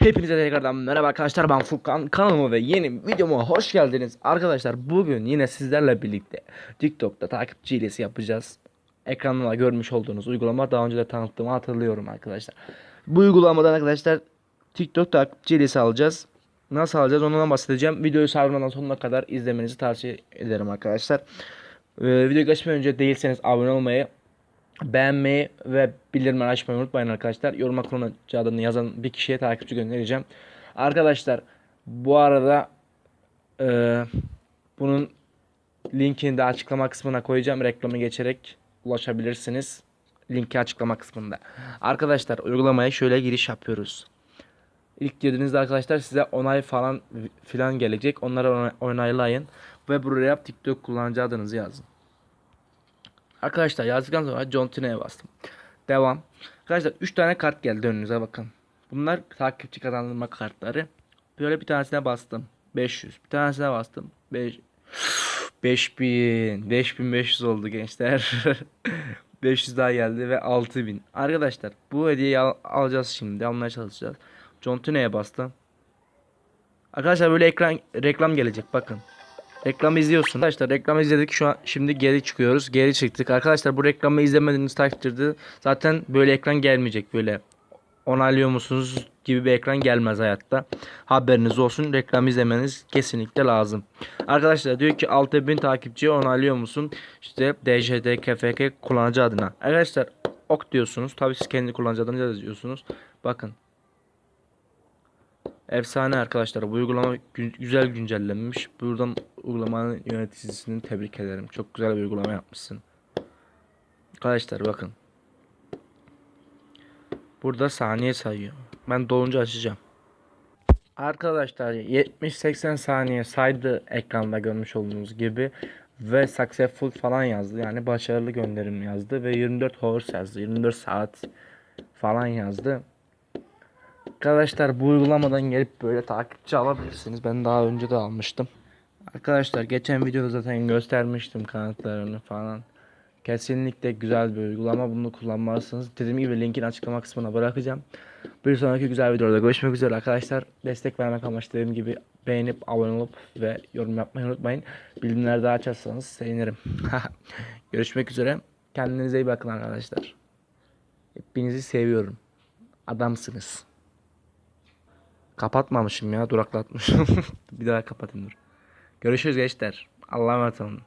Hepinize tekrardan merhaba arkadaşlar ben Furkan. Kanalıma ve yeni videoma hoş geldiniz. Arkadaşlar bugün yine sizlerle birlikte TikTok'ta takipçi hilesi yapacağız. Ekranda görmüş olduğunuz uygulama daha önce de tanıttığımı hatırlıyorum arkadaşlar. Bu uygulamadan arkadaşlar TikTok takipçi hilesi alacağız. Nasıl alacağız ondan bahsedeceğim. Videoyu sarmadan sonuna kadar izlemenizi tavsiye ederim arkadaşlar. Ee, Video geçmeden önce değilseniz abone olmayı beğenmeyi ve bildirimleri açmayı unutmayın arkadaşlar. Yoruma kullanıcı adını yazan bir kişiye takipçi göndereceğim. Arkadaşlar bu arada e, bunun linkini de açıklama kısmına koyacağım. Reklamı geçerek ulaşabilirsiniz. Linki açıklama kısmında. Arkadaşlar uygulamaya şöyle giriş yapıyoruz. İlk girdiğinizde arkadaşlar size onay falan filan gelecek. Onları ona- onaylayın ve buraya TikTok kullanıcı adınızı yazın. Arkadaşlar yazdıktan sonra Tena'ya bastım. Devam. Arkadaşlar 3 tane kart geldi önünüze bakın. Bunlar takipçi kazandırma kartları. Böyle bir tanesine bastım. 500. Bir tanesine bastım. 5 5000. 5500 oldu gençler. 500 daha geldi ve 6000. Arkadaşlar bu hediyeyi al- alacağız şimdi. Almaya çalışacağız. John Tena'ya bastım. Arkadaşlar böyle ekran reklam gelecek bakın. Reklamı izliyorsun. Arkadaşlar reklamı izledik. Şu an şimdi geri çıkıyoruz. Geri çıktık. Arkadaşlar bu reklamı izlemediğiniz takdirde zaten böyle ekran gelmeyecek. Böyle onaylıyor musunuz gibi bir ekran gelmez hayatta. Haberiniz olsun. Reklam izlemeniz kesinlikle lazım. Arkadaşlar diyor ki 6000 takipçiyi onaylıyor musun? İşte DJD KFK kullanıcı adına. Arkadaşlar ok diyorsunuz. Tabii siz kendi kullanıcı adınızı yazıyorsunuz. Bakın. Efsane arkadaşlar. Bu uygulama gü- güzel güncellenmiş. Buradan uygulamanın yöneticisini tebrik ederim. Çok güzel bir uygulama yapmışsın. Arkadaşlar bakın. Burada saniye sayıyor. Ben dolunca açacağım. Arkadaşlar 70-80 saniye saydı ekranda görmüş olduğunuz gibi ve successful falan yazdı. Yani başarılı gönderim yazdı ve 24 hours yazdı. 24 saat falan yazdı. Arkadaşlar bu uygulamadan gelip böyle takipçi alabilirsiniz. Ben daha önce de almıştım. Arkadaşlar geçen videoda zaten göstermiştim kanıtlarını falan. Kesinlikle güzel bir uygulama. Bunu kullanmalısınız. Dediğim gibi linkin açıklama kısmına bırakacağım. Bir sonraki güzel videoda görüşmek üzere arkadaşlar. Destek vermek amaçlı dediğim gibi beğenip abone olup ve yorum yapmayı unutmayın. Bildirimleri de açarsanız sevinirim. görüşmek üzere. Kendinize iyi bakın arkadaşlar. Hepinizi seviyorum. Adamsınız. Kapatmamışım ya duraklatmışım. bir daha kapatayım dur. Görüşürüz gençler. Allah'a emanet olun.